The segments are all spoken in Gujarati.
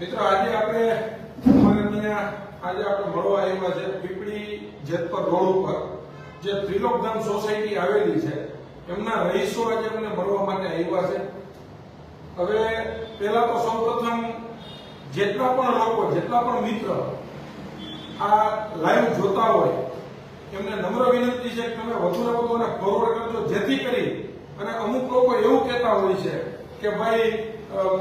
મિત્રો, આજે આપણે અહીંયા આજે આપણે મળવા આવ્યા છે પીપળી જેતપર રોડ ઉપર, જે ત્રિલોકધામ સોસાયટી આવેલી છે. એમના રહીશો આજે અમને મળવા માટે આવ્યા છે. હવે પહેલા તો સૌપ્રથમ જેટલા પણ લોકો, જેટલા પણ મિત્ર આ લાઈવ જોતા હોય, એમને નમ્ર વિનંતી છે કે તમે વધુ ને વધુ અને ફોરવર્ડ કરજો, જેથી કરી અને અમુક લોકો એવું કહેતા હોય છે કે ભાઈ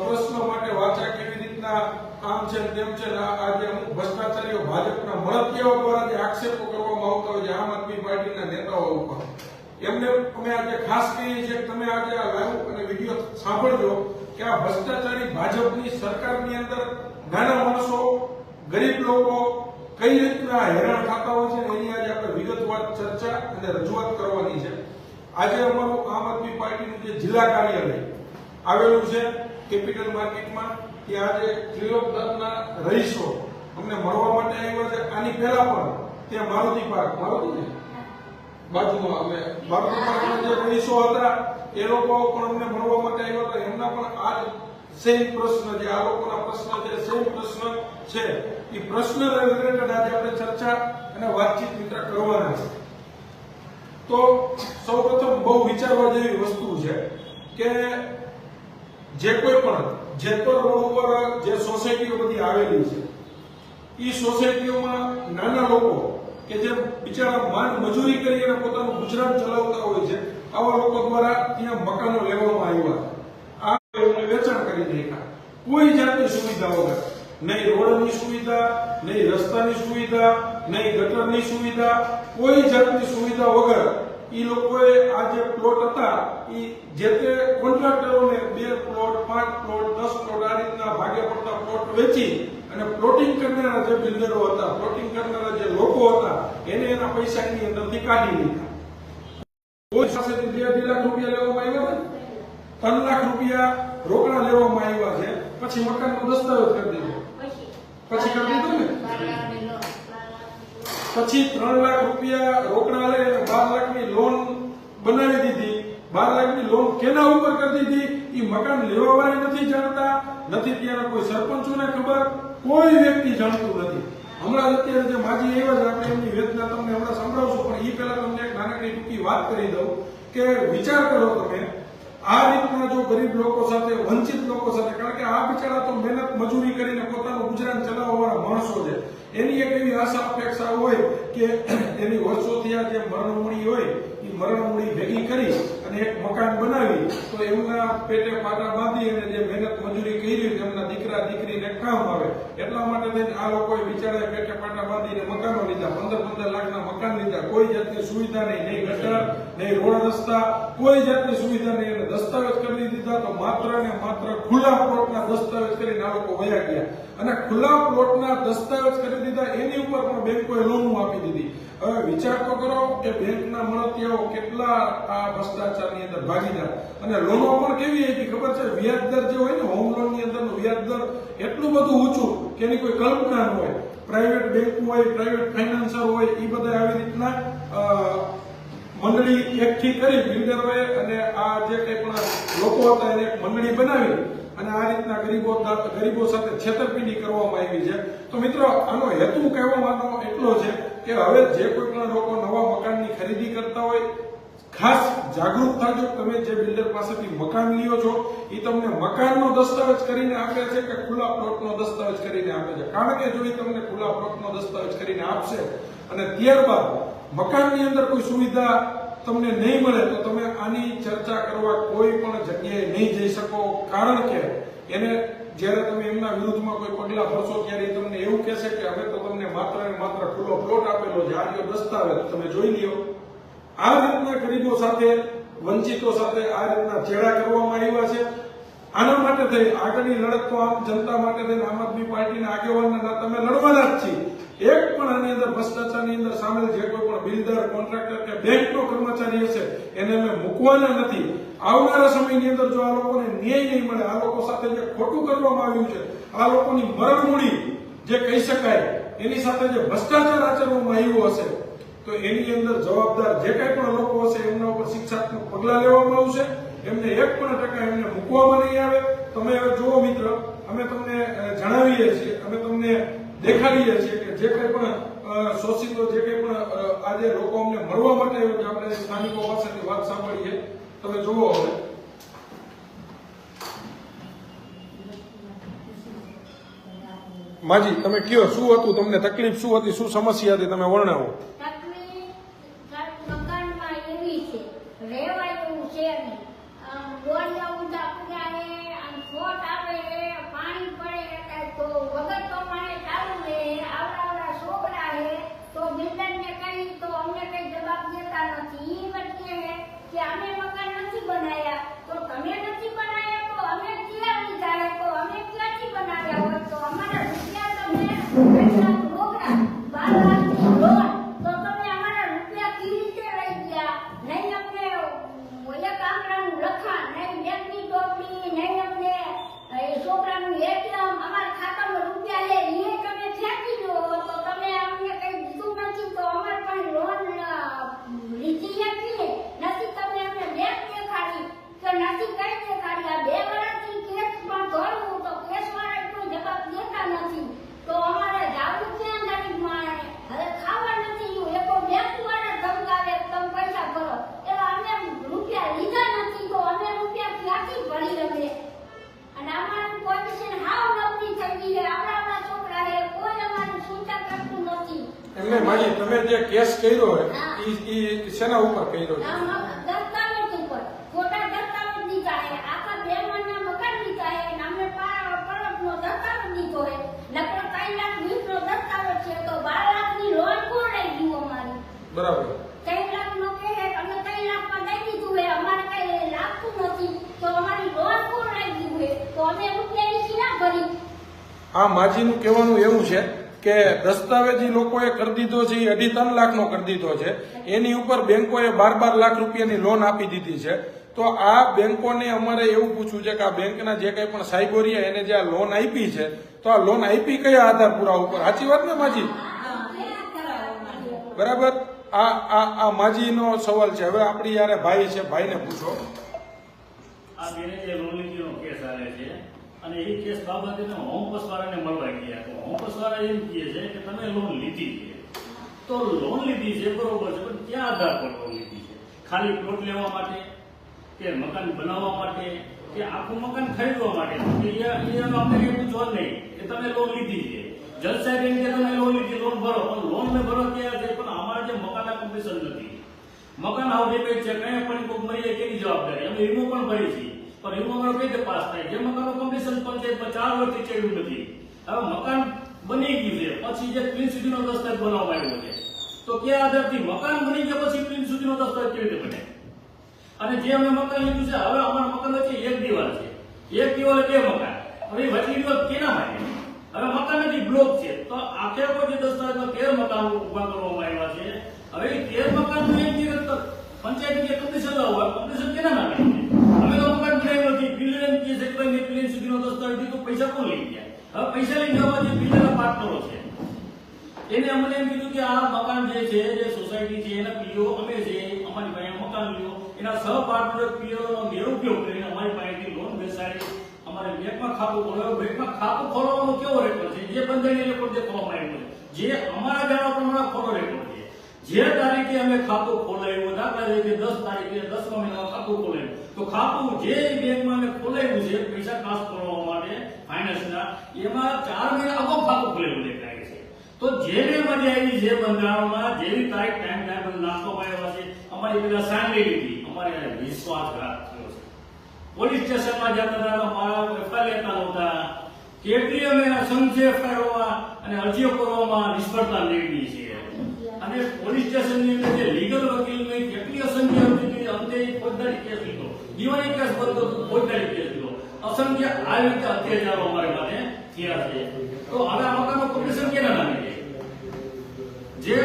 પ્રશ્ન માટે વાચા કેવી રીતના આમ છે તેમ છે ને આ આ અમુક ભ્રષ્ટાચારીઓ ભાજપના મળતિયાઓ દ્વારા જે આક્ષેપો કરવામાં આવતા હોય છે, આમ આદમી પાર્ટીના નેતાઓ ઉપર. એમને અમે આજે ખાસ કહીએ છીએ તમે આજે આ લાઈવ અને વીડિયો સાંભળજો કે આ ભ્રષ્ટાચારી ભાજપની સરકારની અંદર નાના માણસો, ગરીબ લોકો કઈ રીતના હેરાન થતા હોય છે એની આજે આપણે વિગતવાર ચર્ચા અને રજૂઆત કરવાની છે. આજે અમારું આમ આદમી પાર્ટીનું જે જિલ્લા કાર્યાલય આવેલું છે, કેપિટલ માર્કેટમાં ત્યાં આજે ત્રિલોકધામના રહીશો અમને મળવા માટે આવ્યા છે. આની પહેલા પણ ત્યાં મારુતિ પાર્ક, મારુતિ ને? બાજુમાં અમે મારુતિ પાર્કના જે રહીશો હતા, એ લોકો પણ અમને મળવા માટે આવ્યા હતા. એમના પણ આ સેમ પ્રશ્ન જે આ લોકોના પ્રશ્ન છે, સેમ પ્રશ્ન છે. એ પ્રશ્ન રિલેટેડ આજે આપણે ચર્ચા અને વાતચીત મિત્ર કરવાના છે. તો સૌપ્રથમ બહુ વિચારવા જેવી વસ્તુ છે કે જે કોઈ પણ જેતપર રોડ ઉપર જે સોસાયટીઓ બધી આવેલી છે એ સોસાયટીઓમાં નાના લોકો કે જે બિચારા માન મજૂરી કરી અને પોતાનું ગુજરાન ચલાવતા હોય છે, આવા લોકો દ્વારા ત્યાં મકાનો લેવામાં આવ્યા. આ એમને વેચાણ કરી નાખ્યા. કોઈ જાતની સુવિધા વગર. નહીં રોડની સુવિધા, નહીં રસ્તાની સુવિધા, નહીં ગટરની સુવિધા, કોઈ જાતની સુવિધા વગર ઈ લોકોએ આ જે પ્લોટ હતા એ જે તે કોન્ટ્રાક્ટરોને બે પ્લોટ પાંચ પ્લોટ દસ પ્લોટ આ રીતના ભાગે પડતા પ્લોટ વેચી અને પ્લોટિંગ કરનારા જે બિલ્ડરો હતા પ્લોટિંગ કરનારા જે લોકો હતા એને એના પૈસા એની અંદરથી કાઢી લીધા. કોઈ પાસેથી બે અઢી લાખ રૂપિયા લેવામાં આવ્યા હતા? ત્રણ લાખ રૂપિયા રોકડા લેવામાં આવ્યા છે. પછી મકાનનો દસ્તાવેજ કરી દીધો. પછી. કરી દીધું ને? પછી ત્રણ લાખ રૂપિયા રોકડા બાર લાખની લોન બનાવી દીધી. બાર લાખની લોન કેના ઉપર કરી દીધી? એ મકાન લેવા વાળી નથી જાણતા. નથી ત્યાંના કોઈ સરપંચોને ખબર. કોઈ વ્યક્તિ જાણતું નથી. હમણાં અત્યારે જે માજી એવા જ આપણે એમની વેદના તમને હમણાં સંભળાવશું, પણ એ પહેલા તમને એક નાનકડી ટૂંકી વાત કરી દઉં કે વિચાર કરો તમે. આ રીતના જો ગરીબ લોકો સાથે, વંચિત લોકો સાથે, કારણ કે આ બિચારા તો મહેનત મજૂરી કરીને પોતાનું ગુજરાન ચલાવવાવાળા માણસો છે. એની એક એવી આશા અપેક્ષા હોય કે એની વર્ષોથી આ જે મરણમૂડી હોય, એ મરણમૂડી ભેગી કરી અને એક મકાન બનાવી, તો એમના પેટે પાટા બાંધી અને જે મહેનત મજૂરી કરી એમના દીકરા દીકરીને કામ આવે. એટલા માટે થઈને આ લોકોએ બિચારા પેટે પાટા બાંધીને મકાનો લીધા, પંદર પંદર લાખના મકાન લીધા. કોઈ જાતની સુવિધા નહીં નહીં ગટર, નહીં રોડ રસ્તા, કોઈ જાતની સુવિધા નહીં. અને દસ્તાવેજ કરી દીધા તો માત્ર ને માત્ર ખુલ્લા પ્લોટના દસ્તાવેજ કરીને આ લોકો વયા ગયા. અને ખુલ્લા પ્લોટના દસ્તાવેજ કરી દીધા, એની ઉપર પણ બેંકોએ લોન આપી દીધી. હવે વિચાર તો કરો કે બેંકના મળતિયાઓ કેટલા આ ભ્રષ્ટાચારની અંદર ભાગીદાર અને લોનો પણ કેવી હતી ખબર છે? વ્યાજ દર જે હોય ને હોમ લોનની અંદરનું વ્યાજ દર એટલું બધું ઊંચું કે એની કોઈ કલ્પના ન હોય. પ્રાઇવેટ બેંક હોય પ્રાઇવેટ ફાઇનાન્સર હોય એ બધા આવી રીતના મંડળી એકઠી કરી બિલ્ડરોએ અને આ જે કંઈ પણ લોકો હતા એને મંડળી બનાવી અને આ રીતના ગરીબો ગરીબો સાથે છેતરપિંડી કરવામાં આવી છે. તો મિત્રો, આનો હેતુ કહેવાનો એટલો છે કે હવે જે કોઈ પણ લોકો નવા મકાનની ખરીદી કરતા હોય ખાસ જાગૃત થાજો તમે જે બિલ્ડર પાસેથી મકાન લ્યો છો એ તમને મકાનનો દસ્તાવેજ કરીને આપે છે કે ખુલ્લા પ્લોટનો દસ્તાવેજ કરીને આપે છે? કારણ કે જો એ તમને ખુલ્લા પ્લોટનો દસ્તાવેજ કરીને આપશે અને ત્યારબાદ મકાનની અંદર કોઈ સુવિધા તમને નહીં મળે તો તમે આની ચર્ચા કરવા કોઈ પણ જગ્યાએ નહીં જઈ શકો. કારણ કે એને જ્યારે તમે એમના વિરુદ્ધમાં કોઈ પગલા ભરશો ત્યારે તમને એવું કહેશે કે અમે તો તમને માત્ર ને માત્ર ખુલ્લો પ્લોટ આપેલો છે, આ દસ્તાવેજ. તમે જોઈ લ્યો. આ રીતના ગરીબો સાથે, વંચિતો સાથે આ રીતના ચેડા કરવામાં આવ્યા છે. આના માટે થઈ આગળની લડત તો આમ જનતા માટે થઈને આમ આદમી પાર્ટીના આગેવાનના તમે લડવાના જ છીએ. એક પણ આની અંદર ભ્રષ્ટાચારની અંદર સામેલ જે કોઈ પણ બિલ્ડર, કોન્ટ્રાક્ટર કે બેંકનો કર્મચારી હશે, એને અમે મૂકવાના નથી. આવનારા સમયની અંદર જો આ લોકોને ન્યાય નહીં મળે, આ લોકો સાથે જે ખોટું કરવામાં આવ્યું છે, આ લોકોની મરણમૂડી જે કહી શકાય, એની સાથે જે ભ્રષ્ટાચાર આચરવામાં આવ્યો હશે તો એની અંદર જવાબદાર જે કાંઈ પણ લોકો હશે, એમના ઉપર શિક્ષાત્મક પગલા લેવામાં આવશે. એમને એક પણ ટકા એમને મૂકવામાં નહીં આવે. તમે હવે જુઓ મિત્ર, અમે તમને જણાવીએ છીએ, અમે તમને દેખાડીએ છીએ કે જે કંઈ પણ શોષિતો, જે કંઈ પણ આજે લોકો અમને મળવા માટે આપણે સ્થાનિકો પાસેથી વાત સાંભળીએ. તમે જુઓ હવે. માજી, તમે કયો, શું હતું તમને તકલીફ, શું હતી, શું સમસ્યા હતી, તમે વર્ણવો તકલીફ તારા મકાનમાં એવી છે રહેવાય એવું છે નહીં. દોરિયા ઊંધા પડ્યા આમ ખોટ આવે પાણી પડે એટલે તો વગર પાણી ચાલુ રહે આવડા આવડા છોકરા હે તો બિલ્ડરને કહી, તો અમને કઈ જવાબ દેતા નથી. ઈ વચ્ચે હે કે, અમે મકાન નથી બનાવ્યા. તો તમે નથી બનાવ્યા? તો, અમે ક્યાં લીધા તો, અમે ક્યાંથી બનાવ્યા? હોય તો, અમારા રૂપિયા તમે એટલા રોકડા બાર લાખની લોન તો તમે અમારા રૂપિયા કેવી રીતે લઈ ગયા નહીં અમને ઓલા કામરાનું લખાણ નહીં બેંકની ટોપલી નહીં અમને એ છોકરાનું એટીએમ અમારા ખાતામાં રૂપિયા લે એ તમે ફેંકી દો તો તમે અમને કઈ દીધું નથી તો અમારે પણ લોન લીધી નથી નથી તમે અમને બેંક દેખાડી કે નથી કઈ દેખાડી આ બે વર્ષથી કેસ પણ ધરવું તો કેસ વાળા કોઈ જવાબ દેતા નથી તો અમારે જાવું ક્યાં ગરીબમાં હવે ખાવા નથી રહ્યું એકો બેંક વાળા ધમકાવે કે તમે પૈસા ભરો એટલે અમે રૂપિયા લીધા નથી તો અમે રૂપિયા ક્યાંથી ભરી અમે અને અમારું પોઝિશન હાવ નબળી થઈ ગઈ છે આપણા આપણા છોકરા છે કોઈ અમારું ચિંતા કરતું નથી એમને માજી તમે જે કેસ કર્યો હોય ઈ ઈ શેના ઉપર કર્યો છે આમ દસ્તાવેજ ઉપર ખોટા દસ્તાવેજ દીધા છે આખા બે મહિના મકાન લીધા છે અને અમે પા- પરતનો દસ્તાવેજ દીધો છે નકર ત્રણ લાખ વીસનો દસ્તાવેજ છે તો બાર કર્યો લોન કોણ લઈ ગયું અમારી? બરાબર. ત્રણ લાખ નો કે અમે ત્રણ દઈ દીધું છે. અમારે કઈ લાગતું નથી. તો અમારી લોન કોણ ગયું છે? તો અમે રૂપિયાની શીના ભરી હા માજીનું કહેવાનું એવું છે કે દસ્તાવેજી લોકોએ કરી દીધો છે, એ અઢી ત્રણ લાખનો કરી દીધો છે. એની ઉપર બેંકોએ બાર બાર લાખ રૂપિયાની લોન આપી દીધી છે. તો આ બેંકોને અમારે એવું પૂછવું છે કે આ બેંકના જે કંઈ પણ સાહેબો રહ્યા એને જે આ લોન આપી છે, તો આ લોન આપી કયા આધાર પુરા ઉપર? સાચી વાત ને માજી? બરાબર? આ આ આ માજીનો સવાલ છે. હવે આપણી યારે ભાઈ છે, ભાઈને પૂછો. આ બેને જે લોન લીધીનો કેસ આવે છે અને એ કેસ બાબતે હોમપસ વાળાને મળવા ગયા. તો હોમપસ વાળા એમ કહે છે કે તમે લોન લીધી છે. તો લોન લીધી છે બરોબર છે, પણ ક્યાં આધાર પર લોન લીધી છે? ખાલી પ્લોટ લેવા માટે કે મકાન બનાવવા માટે કે આખું મકાન ખરીદવા માટે? એ નહીં કે તમે લોન લીધી છે. જજ સાહેબ કે તમે લોન લીધી લોન ભરો. પણ લોન મેં ભરો ત્યાં છે? પણ અમારે જે મકાનના કમ્પ્લીશન નથી. મકાન આવું ડેમેજ છે, કઈ પણ કોઈક મરી જાય કેની જવાબદારી. અમે વીમો પણ ભરી છીએ. પણ વીમો કઈ રીતે પાસ થાય. જે મકાનનો કમ્પ્લીશન પંચાયતમાં ચાર વર્ષથી ચડ્યું નથી. હવે મકાન બની ગયું છે, પછી જે ક્લીન સુધીનો દસ્તાવેજ બનાવવામાં આવ્યો છે. તો કયા આધારથી મકાન બની ગયા પછી ક્લીન સિટીનો દસ્તાવેજ કેવી બને? અને જે અમે મકાન લીધું છે, હવે અમારા મકાન વચ્ચે એક દિવાલ છે. એક દિવાલ બે મકાન. હવે વચલી દિવાલ કેના માટે? હવે મકાન નથી બ્લોક છે. તો આખે કોઈ જે દસ્તાવેજમાં તેર મકાન કરવામાં આવ્યા છે. હવે તેર મકાન એમ કે પંચાયત જે કમિશન હોય કમિશન કેના નામે? તો બનાવ્યું કે છે ભાઈ મેં ક્લીન સિટીનો દસ્તાવેજ દીધો પૈસા કોણ લઈ ગયા? હવે પૈસા લઈ જવા જે બિલ્ડરના પાર્ટનરો છે. એને અમને એમ કીધું કે આ મકાન જે છે, જે સોસાયટી છે, એના પીઓ અમે છે, અમારી પાસે મકાન લ્યો. એના સહ પાર્ટનર પીઓ નો નિરુપયોગ કરીને અમારી પાસેથી લોન બેસાડી, અમારે બેંકમાં ખાતું ખોલાવ્યું. બેંકમાં ખાતું ખોલવાનો કેવો રેકોર્ડ છે? જે બંધારણીય રેકોર્ડ દેખાવામાં આવ્યો છે. જે અમારા જાણવા પ્રમાણે ખોલો રેકોર્ડ જે તારીખે અમે ખાતું ખોલાવ્યું દાખલા તરીકે દસ તારીખે દસમા મહિનામાં ખાતું ખોલાવ્યું. તો ખાતું જે બેંકમાં અમે ખોલાવ્યું છે, પૈસા ટ્રાન્સફર કરવા માટે ફાઇનાન્સના એમાં ચાર મહિના અગાઉ ખાતું ખોલેલું દેખાય તો જેને મજા આવી જે બંધારણમાં, જેવી તારીખ ટાઈમ ટાઈમ નાખવામાં આવ્યા છે, અમારી પેલા સાંગલી લીધી. અમારે વિશ્વાસઘાત થયો છે. પોલીસ સ્ટેશનમાં જતા હતા મારા એફઆઈઆર લેતા નહોતા કેટલી અમે અસંખ્ય એફઆઈઆર અને અરજીઓ કરવામાં નિષ્ફળતા મેળવી છે. અને પોલીસ સ્ટેશનની અંદર જે લીગલ વકીલની એપ્લિકેશનની અરજી અંતે ફોજદારી કેસ લીધો. દિવાળી કેસ બનતો ફોજદારી કેસ લીધો. અસંખ્ય આ રીતે અત્યાચારો અમારે માટે થયા છે. તો હવે આ મકાનો કમિશન કેના નામે જે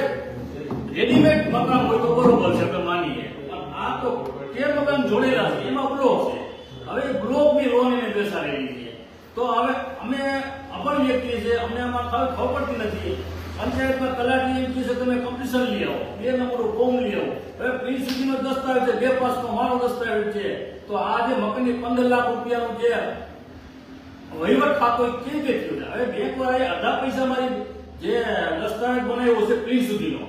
રેડીમેડ મકાન હોય તો બરોબર છે, આપણે માનીએ. પણ આ તો તે મકાન જોડેલા છે, એમાં બ્લોક છે. હવે બ્લોકની લોન એને બેસાડેલી છે. તો હવે અમે અપર વ્યક્તિ છે, અમને આમાં ખબર પડતી નથી. પંચાયતમાં તલાટી એમ કહે છે, તમે કમ્પિટિશન લઈ આવો. બે નંબરનું ફોર્મ લઈ આવો. હવે પ્રી સુધીનો દસ્તાવેજ છે, બે પાસનો મારો દસ્તાવેજ છે. તો આ જે મકાનની પંદર લાખ રૂપિયાનું જે વહીવટ ખાતો કેવી રીતે થયો છે. હવે બેંક વાળાએ અડધા પૈસા મારી જે દસ્તાવેજ બનાવ્યો છે પ્રિન્ટ સુધીનો,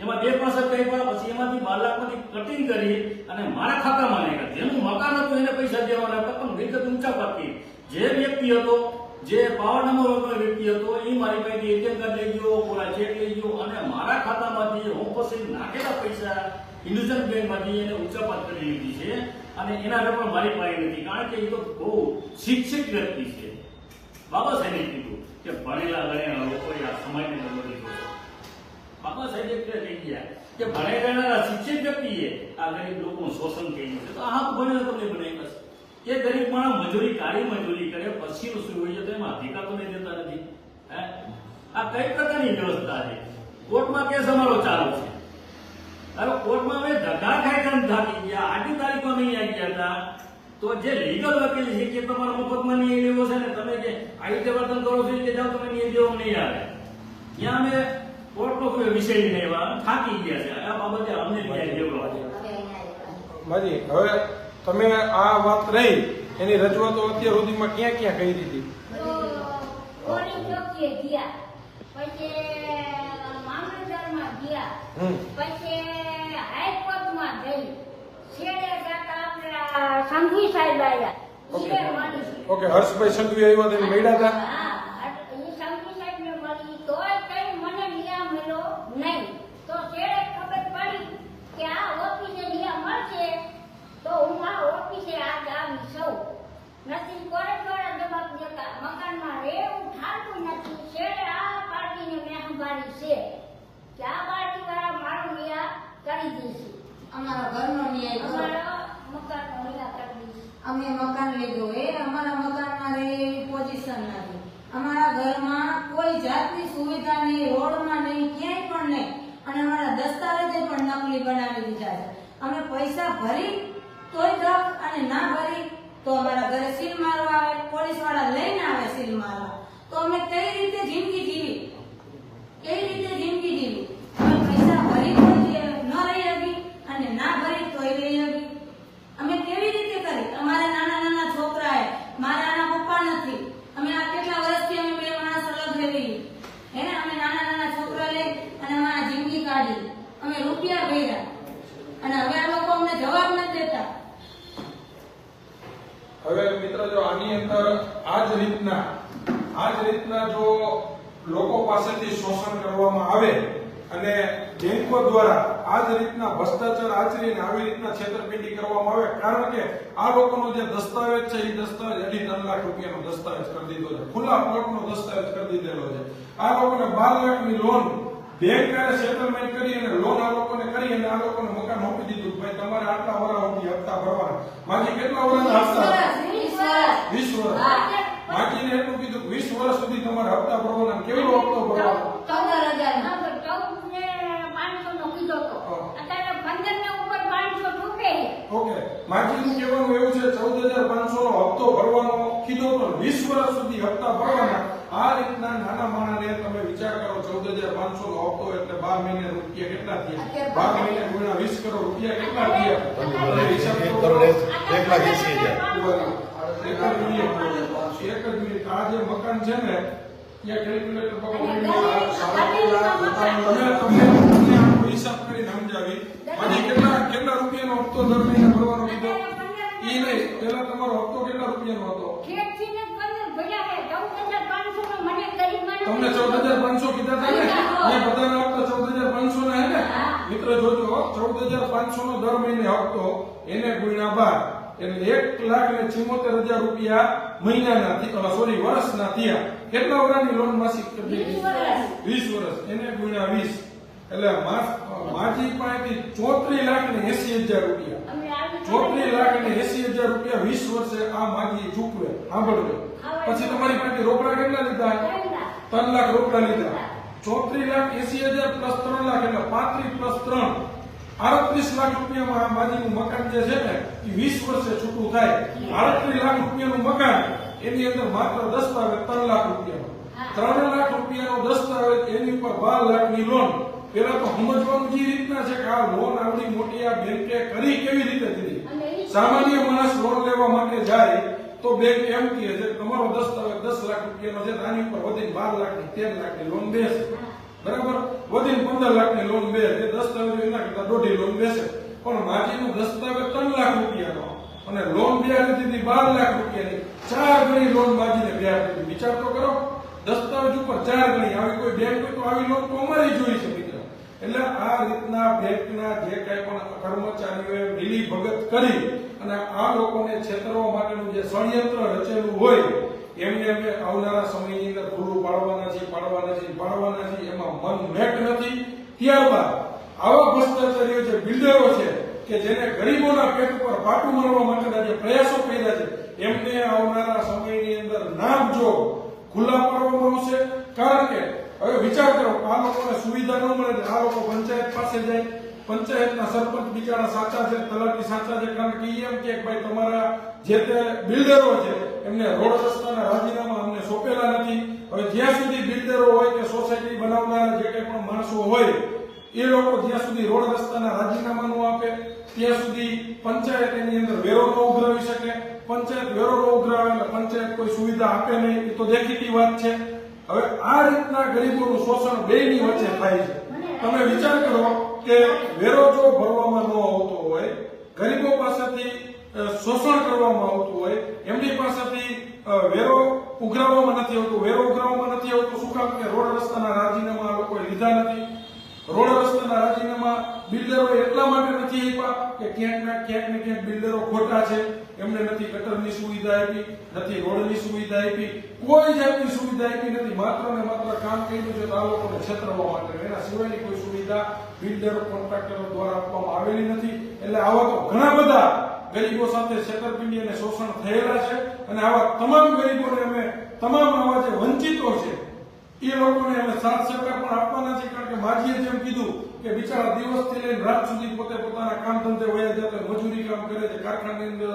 એમાં બે પાસઠ કાપ્યા પછી એમાંથી બાર લાખમાંથી કટિંગ કરી અને મારા ખાતામાં નાખ્યા જેનું મકાન હતું એને પૈસા દેવાના હતા, પણ વિગત ઊંચા પાકી જે વ્યક્તિ હતો જે પાવર નંબર વાળો વ્યક્તિ હતો, એ મારી પાસેથી એટીએમ કાર્ડ લઈ ગયો કોરા ચેક લઈ ગયો અને મારા ખાતામાંથી હું પછી નાખેલા પૈસા હિન્દુસ્તાન બેંકમાંથી એને ઉચ્ચાપાત કરી લીધી છે અને એના પણ મારી પાસે નથી. કારણ કે એ તો બહુ શિક્ષિત વ્યક્તિ છે. બાબા સાહેબે કીધું કે ભણેલા ગણેલા લોકોએ આ સમાજને બદલી દીધો બાબા સાહેબે એટલે લઈ ગયા કે ભણે ગણેલા શિક્ષિત વ્યક્તિએ આ ગરીબ લોકોનું શોષણ કર્યું છે. તો આ ભણેલા તમને બનાવી એ ગરીબ માણસ મજૂરી કાળી મજૂરી કરે પછી શું હોય છે તો એમાં અધિકાર તો નહીં દેતા નથી. હે? આ કઈ પ્રકારની વ્યવસ્થા છે? કોર્ટમાં કેસ અમારો ચાલુ છે. હવે કોર્ટમાં અમે ધક્કા ખાઈ થાકી ગયા. આટલી તારીખો નહીં આવી ગયા હતા. તો જે લીગલ વકીલ છે કે તમારા મફતમાં નહીં લેવો છે ને તમે જે આવી રીતે વર્તન કરો છો કે જાઓ તમે નહીં દેવો નહીં આવે. ત્યાં અમે કોર્ટનો કોઈ વિષય નહીં થાકી ગયા છે. આ બાબતે અમને ન્યાય દેવો હવે તમે આ વાત રહી એની રજૂઆતો અત્યાર સુધીમાં ક્યાં ક્યાં કરી દીધી. ઓકે. હર્ષભાઈ સંઘવી આવ્યા તેને મળ્યા હતા હા, ઈ સંઘવી સાહેબને મળી તોય કઈ મને ન્યાય મળ્યો નહીં તો છેડે ખબર પડી કે આ ઓફિસે ન્યાય મળશે તો હું આ ઓફિસે આજ આવી સૌ નથી કોરે કોરે જવાબ દેતા મકાનમાં રહેવું થાતું નથી છેડે આ પાર્ટીને મેં સંભાળી છે. કે આ પાર્ટી વાળા મારો ન્યાય કરી દેશે અમારા ઘરનો ન્યાય અમારો મકાનનો ન્યાય કરી દેશે અમે મકાન લીધું. એ અમારા મકાનમાં રહે પોઝિશન નથી. અમારા ઘરમાં કોઈ જાતની સુવિધા નહીં રોડમાં નહીં ક્યાંય પણ નહીં. અને અમારા દસ્તાવેજે પણ નકલી બનાવી દીધા છે. અમે પૈસા ભરી તોય દખ અને ના ભરી તો અમારા ઘરે સીલ મારવા આવે પોલીસવાળા લઈને આવે સીલ મારવા. તો અમે કઈ રીતે જિંદગી જીવી? કેવી રીતે જિંદગી જીવી અમે પૈસા ભરી તો જે ન રહી હતી અને ના ભરી તોય રહી હતી અમે કેવી રીતે કરી અમારે નાના નાના છોકરા હે મારા નાના પપ્પા નથી અમે આ કેટલા વર્ષથી અમે બે માણસ અલગ રહેવી હે ને અમે નાના નાના છોકરા લઈ અને અમારા જિંદગી કાઢી અમે રૂપિયા ભર્યા અને હવે આ લોકો અમને જવાબ નથી દેતા હવે મિત્ર જો આની અંદર આ જ રીતના આ જ રીતના જો લોકો પાસેથી શોષણ કરવામાં આવે અને બેંકો દ્વારા આ જ રીતના ભ્રષ્ટાચાર આચરીને આવી રીતના છેતરપિંડી કરવામાં આવે કારણ કે આ લોકોનો જે દસ્તાવેજ છે એ દસ્તાવેજ અઢી ત્રણ લાખ રૂપિયાનો દસ્તાવેજ કરી દીધો છે. ખુલ્લા પ્લોટનો દસ્તાવેજ કરી દીધેલો છે. આ લોકોને બાર લાખની લોન બેંકે સેટલમેન્ટ કરી અને લોન આ લોકોને કરી અને આ લોકોને મકાન આપી દીધું. ભાઈ તમારે આટલા વર્ષ સુધી હપ્તા ભરવાના. બાકી કેટલા વરાના હપ્તા? વીસ વર્ષ. વીસ વર્ષ સુધી તમારે હપ્તા ભરવાના કેવડો હપ્તો ભરવાનો? પંદર હજાર. હા, તો ચૌદ ને પાંચસો નો કીધો તો. અત્યારે પંદર ને ઉપર પાંચસો તૂટે. ઓકે. માજીનું કહેવાનું એવું છે ચૌદ હજાર પાંચસો નો હપ્તો ભરવાનો કીધો તો વીસ વર્ષ સુધી હપ્તા ભરવાના. આ રીતના નાના માણાને તમે વિચાર કરો ચૌદ હજાર પાંચસો નો હપ્તો એટલે બાર મહિને રૂપિયા કેટલા થયા? બાર મહિને ગુણ્યા વીસ કરોડ રૂપિયા કેટલા થયા? હિસાબ કરો. એક લાખ એસી હજાર. એક જ આ જે મકાન છે ને ત્યાં કેલ્ક્યુલેટર અને તમે આખો હિસાબ કરીને સમજાવી. પછી કેટલા કેટલા રૂપિયાનો હપ્તો દર મહિને ભરવાનો કીધો? એ નહીં પેલા તમારો હપ્તો કેટલા રૂપિયાનો હતો? તમને ચૌદ હજાર પાંચસો કીધા હતા ને. એ બધાના હપ્તા ચૌદ હજાર પાંચસો ના? હે. ને. મિત્ર જોજો ચૌદ હજાર પાંચસો નો દર મહિને હપ્તો એને ગુણ્યા બાર. એટલે એક લાખ ને હજાર રૂપિયા મહિનાના સોરી વર્ષના થયા. કેટલા વર્ષની લોન માસિક વીસ વર્ષ. એને ગુણ્યા વીસ. એટલે માજી પાસેથી ચોત્રીસ લાખ ને એસી હજાર રૂપિયા. ચોત્રીસ લાખ ને એસી હજાર રૂપિયા વીસ વર્ષે આ માજી ચૂકવે. સાંભળવે પછી તમારી પાસે રોકડા કેટલા લીધા? ત્રણ લાખ રોકડા લીધા. ચોત્રીસ લાખ એસી હજાર પ્લસ ત્રણ લાખ એટલે પાંત્રીસ પ્લસ ત્રણ. આડત્રીસ લાખ રૂપિયામાં આ માજીનું મકાન જે છે ને એ વીસ વર્ષે છૂટું થાય. આડત્રીસ લાખ રૂપિયાનું મકાન એની અંદર માત્ર દસ્તાવેજ ત્રણ લાખ રૂપિયાનો. ત્રણ લાખ રૂપિયાનો દસ્તાવેજ એની ઉપર બાર લાખની લોન પેલા તો સમજવાનું જે રીતના છે કે આ લોન આવડી મોટી આ બેંકે કરી કેવી રીતે દીધી? સામાન્ય માણસ લોન લેવા માટે જાય તો બેંક એમ કહે છે તમારો દસ્તાવેજ દસ લાખ રૂપિયાનો છે આની ઉપર વધીને બાર લાખની તેર લાખની લોન બેસે. બરાબર? વધીને પંદર લાખની લોન બે એ દસ્તાવેજ એના કરતા દોઢી લોન બેસે. પણ માજીનો દસ્તાવેજ ત્રણ લાખ રૂપિયાનો. અને લોન વ્યાજ દીધી બાર લાખ રૂપિયાની ચાર ગણી લોન માજીને વ્યાજ દીધી વિચાર તો કરો, દસ્તાવેજ ઉપર ચાર ગણી. આવી કોઈ બેંક તો આવી લોન તો અમારી જોઈ છે મિત્ર. એટલે આ રીતના બેંકના જે કાંઈ પણ કર્મચારીઓએ મિલી ભગત કરી અને આ લોકોને છેતરવા માટેનું જે ષડયંત્ર રચેલું હોય એમને અમે આવનારા સમયની અંદર ખુલ્લું પાડવાના છે પાડવાના છે પાડવાના છે, એમાં મન મેટ નથી. ત્યારબાદ આવા ભ્રષ્ટાચારીઓ જે બિલ્ડરો છે, કે જેને ગરીબોના પેટ ઉપર પાટું મારવા માટેના જે પ્રયાસો કર્યા છે, એમને આવનારા સમયની અંદર નામ જો ખુલ્લા પાડવામાં આવશે. કારણ કે, હવે વિચાર કરો, આ લોકોને સુવિધા ન મળે આ લોકો પંચાયત પાસે જાય. પંચાયતના સરપંચ બિચારા સાચા છે, તલાટી સાચા છે, કારણ કે એમ કે ભાઈ તમારા જે તે બિલ્ડરો છે, એમને રોડ રસ્તાના રાજીનામા અમને સોંપેલા નથી. હવે જ્યાં સુધી બિલ્ડરો હોય કે સોસાયટી બનાવનારા જે કંઈ પણ માણસો હોય, એ લોકો જ્યાં સુધી રોડ રસ્તાના રાજીનામા ન આપે, ત્યાં સુધી પંચાયત એની અંદર વેરો ન ઉઘરાવી શકે. પંચાયત વેરો ન ઉઘરાવે એટલે પંચાયત કોઈ સુવિધા આપે નહીં, એ તો દેખીતી વાત છે. હવે આ રીતના ગરીબોનું શોષણ બેની વચ્ચે થાય છે. તમે વિચાર કરો કે વેરો જો ભરવામાં ન આવતો હોય, ગરીબો પાસેથી શોષણ કરવામાં આવતું હોય, એમની પાસેથી વેરો ઉઘરાવવામાં નથી આવતો. વેરો ઉઘરાવવામાં નથી આવતું. શું કામ કે રોડ રસ્તાના રાજીનામા લોકોએ લીધા નથી? રોડ રસ્તાના રાજીનામા બિલ્ડરો એટલા માટે નથી આપ્યા કે ક્યાંક ને ક્યાંક ને ક્યાંક બિલ્ડરો ખોટા છે. એમને નથી ગટરની સુવિધા આપી, નથી રોડની સુવિધા આપી, કોઈ જાતની સુવિધા આપી નથી. માત્ર માત્ર કામ કર્યું છે તો આ લોકોને છેતરવા માટે. એના સિવાયની કોઈ સુવિધા બિલ્ડર, કોન્ટ્રાક્ટરો દ્વારા આપવામાં આવેલી નથી. એટલે આવા ઘણા બધા ગરીબો સાથે છેતરપિંડી અને શોષણ થયેલા છે. અને આવા તમામ ગરીબોને અમે તમામ આવા જે વંચિતો છે એ લોકોને અમે સાથ સહકાર પણ આપવાના છે કારણ કે માજીએ જેમ કીધું કે બિચારા દિવસથી લઈને રાત સુધી પોતે પોતાના કામ ધંધે વયા જતા મજૂરી કામ કરે છે, કારખાનાની અંદર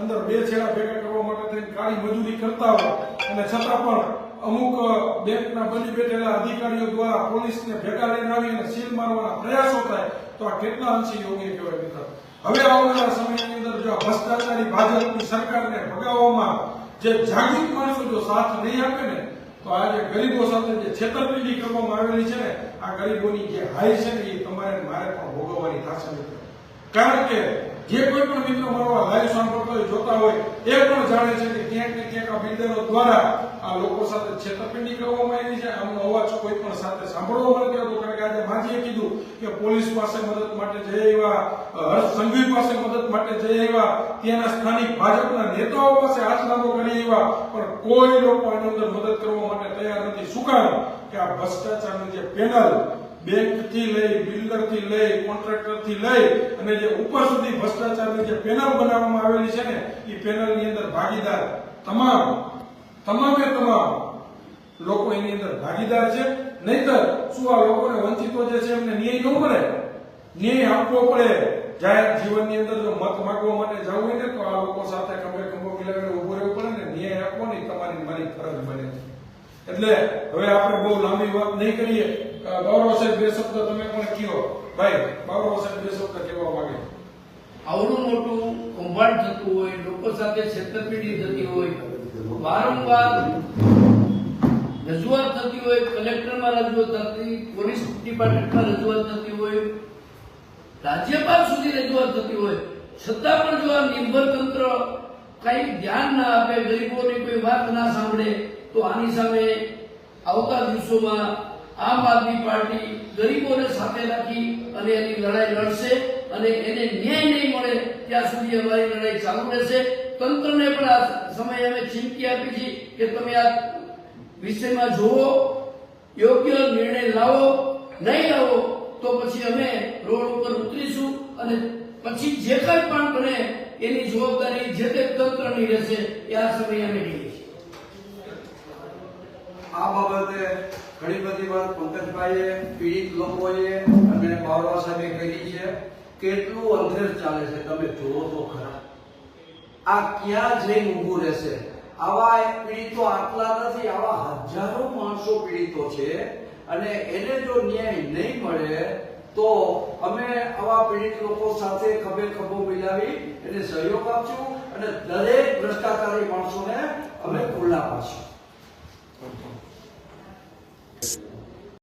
અંદર બે છેડા ભેગા કરવા માટે થઈને કાળી મજૂરી કરતા હોય. અને છતાં પણ અમુક બેંકના બની બેઠેલા અધિકારીઓ દ્વારા પોલીસને ભેગા લઈને આવી અને સીલ મારવાના પ્રયાસો થાય, તો આ કેટલા અંશે યોગ્ય કહેવાય મિત્ર? હવે આવનારા સમયની અંદર જો ભ્રષ્ટાચારી ભાજપની સરકારને ભગાવવામાં જે જાગૃત માણસો જો સાથ નહીં આપે ને તો આ જે ગરીબો સાથે જે છેતરપિંડી કરવામાં આવેલી છે ને, આ ગરીબોની જે હાઈ છે ને, એ તમારે મારે પણ ભોગવવાની થશે કારણ કે જે કોઈ પણ મિત્રો મારો લાઈવ સાંભળતા જોતા હોય, એ પણ જાણે છે કે ક્યાંક ને ક્યાંક આ બિલ્ડરો દ્વારા આ લોકો સાથે છેતરપિંડી કરવામાં આવી છે. આમનો અવાજ કોઈ પણ સાથે સાંભળવો મળતો હતો કારણ કે આજે માજીએ કીધું કે પોલીસ પાસે મદદ માટે જઈ આવ્યા હર્ષ સંઘવી પાસે મદદ માટે જઈ આવ્યા, ત્યાંના સ્થાનિક ભાજપના નેતાઓ પાસે હાથ લાંબો કરી આવ્યા, પણ કોઈ લોકો આની અંદર મદદ કરવા માટે તૈયાર નથી. શું કારણ? કે આ ભ્રષ્ટાચારની જે પેનલ બેંકથી લઈ બિલ્ડરથી લઈ કોન્ટ્રાક્ટરથી લઈ અને જે ઉપર સુધી ભ્રષ્ટાચારની જે પેનલ બનાવવામાં આવેલી છે ને એ પેનલની અંદર ભાગીદાર તમામ, તમામે તમામ લોકો એની અંદર ભાગીદાર છે. નહીતર શું આ લોકોને વંચિતો જે છે એમને ન્યાય ન મળે? ન્યાય આપવો પડે. જાહેર જીવનની અંદર જો મત માંગવા માટે જવું હોય ને, તો આ લોકો સાથે ખંભે ખંભો મિલાવીને ઊભો રહેવું પડે ને, ન્યાય આપવો ને, તમારી મારી ફરજ બને છે. એટલે હવે આપણે બહુ લાંબી વાત નહીં કરીએ. ગૌરવ સાહેબ બે શબ્દ તમે પણ કયો. ભાઈ ગૌરવ સાહેબ બે શબ્દ કહેવા માંગે? આવડું મોટું કૌભાંડ થતું હોય, લોકો સાથે છેતરપિંડી થતી હોય, વારંવાર રજૂઆત થતી હોય, કલેક્ટરમાં રજૂઆત થતી, પોલીસ ડિપાર્ટમેન્ટમાં રજૂઆત થતી હોય, રાજ્યપાલ સુધી રજૂઆત થતી હોય, છતાં પણ જો આ નિર્ભર તંત્ર કઈ ધ્યાન ના આપે, ગરીબોની કોઈ વાત ના સાંભળે તો આની સામે આવતા દિવસોમાં આમ આદમી પાર્ટી ગરીબોને સાથે રાખી અને એની લડાઈ લડશે અને એને ન્યાય નહીં મળે, ત્યાં સુધી અમારી લડાઈ ચાલુ રહેશે. તંત્રને પણ આ સમયે અમે ચીમકી આપી છે કે તમે આ વિષયમાં જુઓ, યોગ્ય નિર્ણય લાવો, નહીં લાવો, તો પછી અમે રોડ ઉપર ઉતરીશું અને પછી જે કંઈ પણ બને, એની જવાબદારી જે તે તંત્રની રહેશે, એ આ સમયે અમે લઈએ છીએ આ બાબતે ઘણી બધી વાર પંકજભાઈએ પીડિત લોકોએ અને બાવરા સાહેબે કરી છે, કેટલું અંધેર ચાલે છે તમે જુઓ તો ખરા. આ ક્યાં જઈને ઊભું રહેશે? આવા પીડિતો આટલા નથી, આવા હજારો માણસો પીડિતો છે અને એને જો ન્યાય નહીં મળે, તો અમે આવા પીડિત લોકો સાથે ખભે ખભો મિલાવી એને સહયોગ આપશું અને દરેક ભ્રષ્ટાચારી માણસોને અમે ખુલ્લા પાડશું.